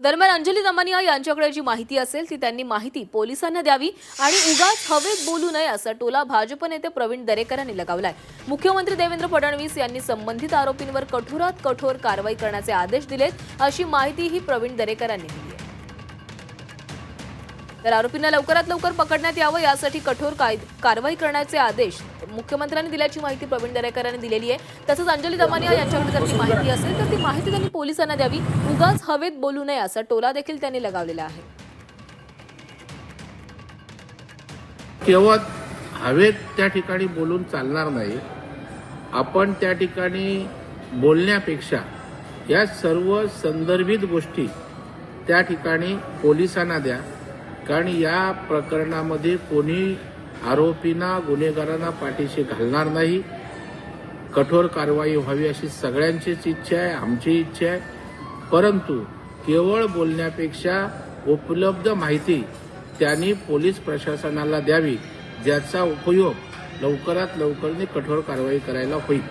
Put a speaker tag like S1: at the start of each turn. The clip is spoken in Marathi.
S1: दरम्यान अंजली दमानिया यांच्याकडे जी माहिती असेल ती त्यांनी माहिती पोलिसांना द्यावी आणि उगाच हवेत बोलू नये असा टोला भाजप नेते प्रवीण दरेकर यांनी लगावलाय. मुख्यमंत्री देवेंद्र फडणवीस यांनी संबंधित आरोपींवर कठोरात कठोर कारवाई करण्याचे आदेश दिलेत अशी माहितीही प्रवीण दरेकर यांनी दिली. तर आरोपींना लवकरात लवकर पकडण्यात यावं यासाठी कठोर कारवाई करण्याचे आदेश मुख्यमंत्र्यांनी दिल्याची माहिती प्रवीण दरेकर यांनी दिलेली आहे. तसंच अंजली दमानिया यांच्याकडे जर ती माहिती असेल तर ती माहिती त्यांनी पोलिसांना द्यावी. उगाच हवेत बोलू नये असा टोला देखील त्यांनी लगावलेला आहे.
S2: केवळ हवेत त्या ठिकाणी बोलून चालणार नाही आपण त्या ठिकाणी बोलण्यापेक्षा या सर्व संदर्भित गोष्टी त्या ठिकाणी पोलिसांना द्या. कारण या प्रकरणामध्ये कोणी आरोपींना गुन्हेगारांना पाठीशी घालणार नाही. कठोर कारवाई व्हावी अशी सगळ्यांचीच इच्छा आहे आमची इच्छा आहे. परंतु केवळ बोलण्यापेक्षा उपलब्ध माहिती त्यांनी पोलीस प्रशासनाला द्यावी ज्याचा उपयोग लवकरात लवकर कठोर कारवाई करायला होईल.